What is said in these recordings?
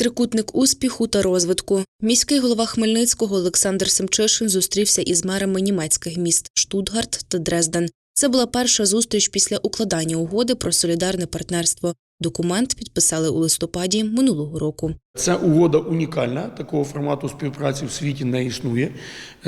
Трикутник успіху та розвитку. Міський голова Хмельницького Олександр Семчишин зустрівся із мерами німецьких міст Штутгарт та Дрезден. Це була перша зустріч після укладання угоди про солідарне партнерство. Документ підписали у листопаді минулого року. Ця угода унікальна. Такого формату співпраці в світі не існує.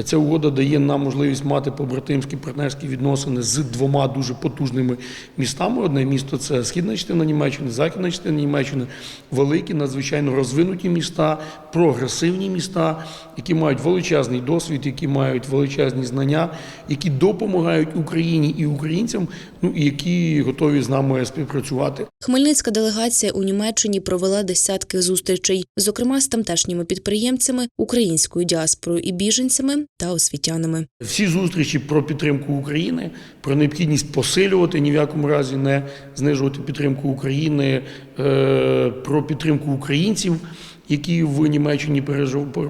Ця угода дає нам можливість мати побратимські партнерські відносини з двома дуже потужними містами. Одне місто це східна частина Німеччини, західна частина Німеччини, великі, надзвичайно розвинуті міста, прогресивні міста, які мають величезний досвід, які мають величезні знання, які допомагають Україні і українцям, ну і які готові з нами співпрацювати. Хмельницька делегація у Німеччині провела десятки зустрічей, зокрема з тамтешніми підприємцями, українською діаспорою і біженцями та освітянами. Всі зустрічі про підтримку України, про необхідність посилювати ні в якому разі не знижувати підтримку України, е, про підтримку українців, які в Німеччині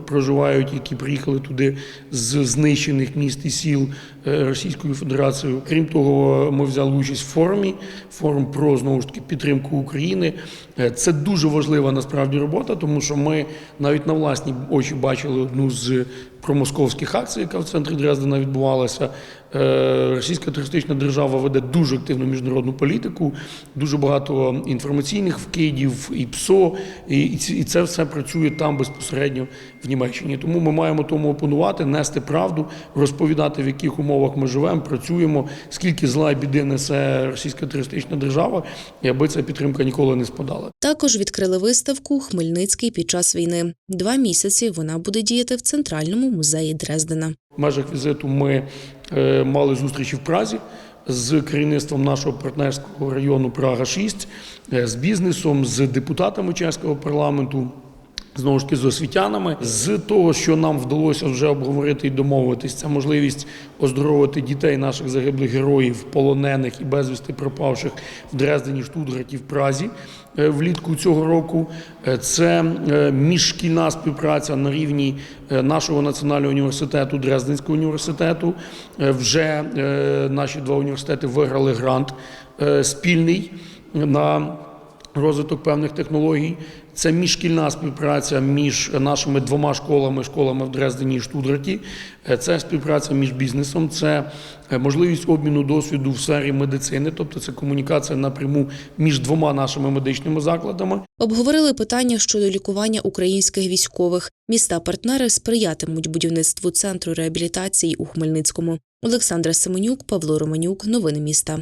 проживають, які приїхали туди з знищених міст і сіл е, Російською Федерацією. Крім того, ми взяли участь в форумі, форум про знову ж таки підтримку України. Е, Це дуже важлива насправді робота, тому що ми навіть на власні очі бачили одну з промосковських акцій, яка в центрі Дрездена відбувалася. Е, Російська терористична держава веде дуже активну міжнародну політику, дуже багато інформаційних вкидів, і ПСО, і, це все працює там безпосередньо в Німеччині. Тому ми маємо тому опонувати, нести правду, розповідати, в яких умовах ми живемо, працюємо, скільки зла і біди несе російська терористична держава, і аби ця підтримка ніколи не спадала. Також відкрили виставку Хмельницький під час війни. Два місяці вона буде діяти в центральному музеї Дрездена. В межах візиту ми е, мали зустрічі в Празі з керівництвом нашого партнерського району Прага 6 е, з бізнесом, з депутатами чеського парламенту. Знову ж таки, з освітянами, з того, що нам вдалося вже обговорити і домовитись, це можливість оздоровити дітей наших загиблих героїв, полонених і безвісти пропавших в Дрездені, Штутгарті, в Празі е, влітку цього року. Е, Це е, міжшкільна співпраця на рівні нашого національного університету, Дрезденського університету. Вже наші два університети виграли грант спільний на розвиток певних технологій. Це міжшкільна співпраця між нашими двома школами, школами в Дрездені і Штутгарті. Е, Це співпраця між бізнесом, це е, можливість обміну досвіду в сфері медицини, тобто це комунікація напряму між двома нашими медичними закладами. Обговорили питання щодо лікування українських військових. Міста-партнери сприятимуть будівництву центру реабілітації у Хмельницькому. Олександра Семенюк, Павло Романюк. Новини міста.